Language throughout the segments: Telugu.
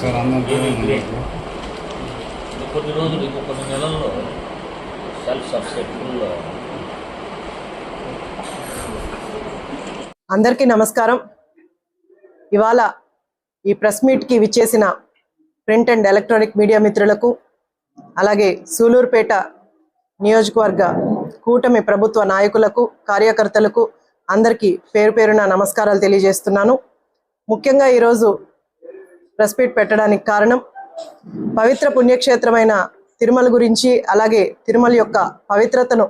సార్ అందరికీ ఇంకో కొన్ని రోజులు ఇంకో కొన్ని నెలల్లో సెల్ఫ్ సబ్సెట్ఫుల్ అందరికీ నమస్కారం. ఇవాళ ఈ ప్రెస్ మీట్కి విచ్చేసిన ప్రింట్ అండ్ ఎలక్ట్రానిక్ మీడియా మిత్రులకు అలాగే సూలూరుపేట నియోజకవర్గ కూటమి ప్రభుత్వ నాయకులకు కార్యకర్తలకు అందరికీ పేరు పేరున నమస్కారాలు తెలియజేస్తున్నాను. ముఖ్యంగా ఈరోజు ప్రెస్ మీట్ పెట్టడానికి కారణం పవిత్ర పుణ్యక్షేత్రమైన తిరుమల గురించి అలాగే తిరుమల యొక్క పవిత్రతను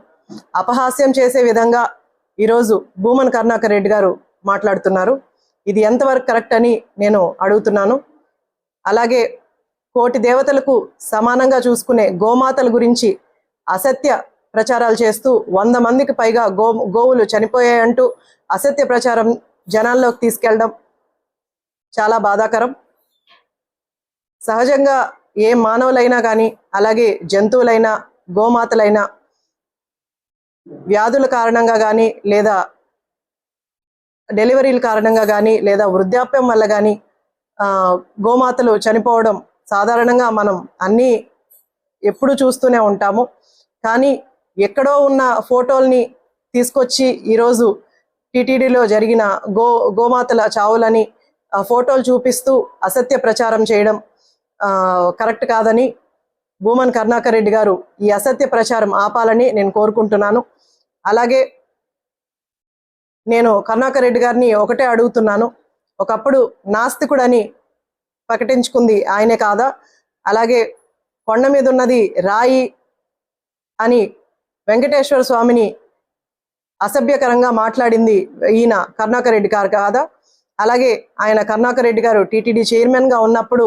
అపహాస్యం చేసే విధంగా ఈరోజు భూమన్ కరుణాకర్ రెడ్డి గారు మాట్లాడుతున్నారు. ఇది ఎంతవరకు కరెక్ట్ అని నేను అడుగుతున్నాను. అలాగే కోటి దేవతలకు సమానంగా చూసుకునే గోమాతల గురించి అసత్య ప్రచారాలు చేస్తూ వంద మందికి పైగా గో గోవులు చనిపోయాయంటూ అసత్య ప్రచారం జనాల్లోకి తీసుకెళ్ళడం చాలా బాధాకరం. సహజంగా ఏ మానవులైనా కానీ అలాగే జంతువులైనా గోమాతలైనా వ్యాధుల కారణంగా కానీ లేదా డెలివరీల కారణంగా కానీ లేదా వృద్ధాప్యం వల్ల కానీ గోమాతలు చనిపోవడం సాధారణంగా మనం అన్నీ ఎప్పుడు చూస్తూనే ఉంటాము. కానీ ఎక్కడో ఉన్న ఫోటోల్ని తీసుకొచ్చి ఈరోజు టీటీడీలో జరిగిన గో గోమాతల చావులని ఆ, ఫోటోలు చూపిస్తూ అసత్య ప్రచారం చేయడం కరెక్ట్ కాదని భూమన్ కర్ణాకర్ రెడ్డి గారు ఈ అసత్య ప్రచారం ఆపాలని నేను కోరుకుంటున్నాను. అలాగే నేను కర్ణాకర్ రెడ్డి గారిని ఒకటే అడుగుతున్నాను. ఒకప్పుడు నాస్తికుడని ప్రకటించుకుంది ఆయనే కాదా? అలాగే కొండ మీద ఉన్నది రాయి అని వెంకటేశ్వర స్వామిని అసభ్యకరంగా మాట్లాడింది ఈయన కర్ణాకర్ రెడ్డి గారు కాదా? అలాగే ఆయన కర్ణాకర్ రెడ్డి గారు టీటీడీ చైర్మన్గా ఉన్నప్పుడు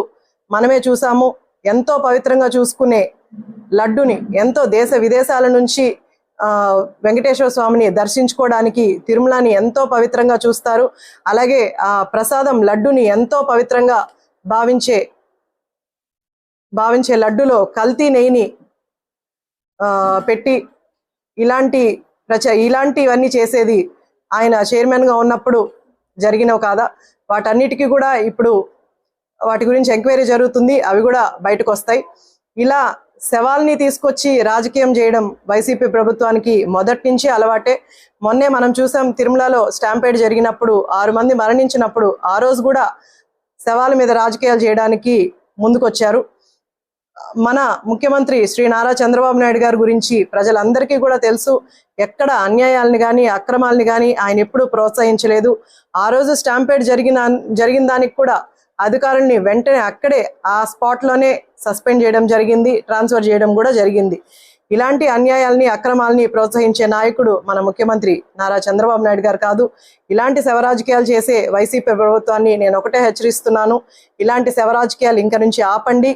మనమే చూసాము ఎంతో పవిత్రంగా చూసుకునే లడ్డుని ఎంతో దేశ విదేశాల నుంచి వెంకటేశ్వర స్వామిని దర్శించుకోవడానికి తిరుమలని ఎంతో పవిత్రంగా చూస్తారు. అలాగే ఆ ప్రసాదం లడ్డుని ఎంతో పవిత్రంగా భావించే భావించే లడ్డులో కల్తీ నెయ్యిని పెట్టి ఇలాంటి ప్రచ ఇలాంటివన్నీ చేసేది ఆయన చైర్మన్గా ఉన్నప్పుడు జరిగినవి కాదా వాటన్నిటికీ కూడా ఇప్పుడు వాటి గురించి ఎంక్వైరీ జరుగుతుంది అవి కూడా బయటకు వస్తాయి. ఇలా శవాల్ని తీసుకొచ్చి రాజకీయం చేయడం వైసీపీ ప్రభుత్వానికి మొదటి నుంచి అలవాటే. మొన్నే మనం చూసాం తిరుమలలో స్టాంపేడ్ జరిగినప్పుడు ఆరు మంది మరణించినప్పుడు ఆ రోజు కూడా శవాల మీద రాజకీయాలు చేయడానికి ముందుకొచ్చారు. మన ముఖ్యమంత్రి శ్రీ నారా చంద్రబాబు నాయుడు గారి గురించి ప్రజలందరికీ కూడా తెలుసు ఎక్కడ అన్యాయాలను కానీ అక్రమాలను కానీ ఆయన ఎప్పుడూ ప్రోత్సహించలేదు. ఆ రోజు స్టాంపేడ్ జరిగిన జరిగిన దానికి కూడా అధికారుల్ని వెంటనే అక్కడే ఆ స్పాట్లోనే సస్పెండ్ చేయడం జరిగింది ట్రాన్స్ఫర్ చేయడం కూడా జరిగింది. ఇలాంటి అన్యాయాల్ని అక్రమాలని ప్రోత్సహించే నాయకుడు మన ముఖ్యమంత్రి నారా చంద్రబాబు నాయుడు గారు కాదు. ఇలాంటి శవరాజకీయాలు చేసే వైసీపీ ప్రభుత్వాన్ని నేను ఒకటే హెచ్చరిస్తున్నాను. ఇలాంటి శవరాజకీయాలు ఇంక నుంచి ఆపండి.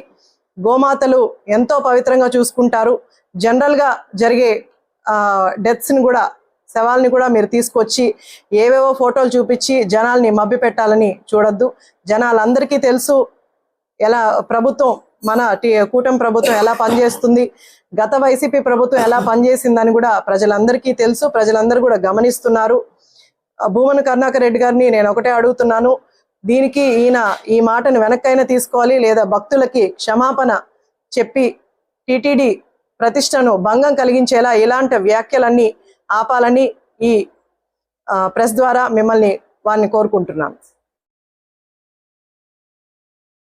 గోమాతలు ఎంతో పవిత్రంగా చూసుకుంటారు. జనరల్గా జరిగే డెత్స్ని కూడా శవాల్ని కూడా మీరు తీసుకొచ్చి ఏవేవో ఫోటోలు చూపించి జనాల్ని మభ్య పెట్టాలని చూడొద్దు. జనాలందరికీ తెలుసు ఎలా ప్రభుత్వం మన టీ- కూటమి ప్రభుత్వం ఎలా పనిచేస్తుంది. గత వైసీపీ ప్రభుత్వం ఎలా పనిచేసిందని కూడా ప్రజలందరికీ తెలుసు. ప్రజలందరూ కూడా గమనిస్తున్నారు. భూమన్ కరుణాకర్ రెడ్డి గారిని నేను ఒకటే అడుగుతున్నాను. దీనికి ఈయన ఈ మాటను వెనక్కైనా తీసుకోవాలి లేదా భక్తులకి క్షమాపణ చెప్పి టిటిడి ప్రతిష్టను భంగం కలిగించేలా ఇలాంటి వ్యాఖ్యలన్నీ ఆపాలని ఈ ప్రెస్ ద్వారా మిమ్మల్ని వారిని కోరుకుంటున్నాను.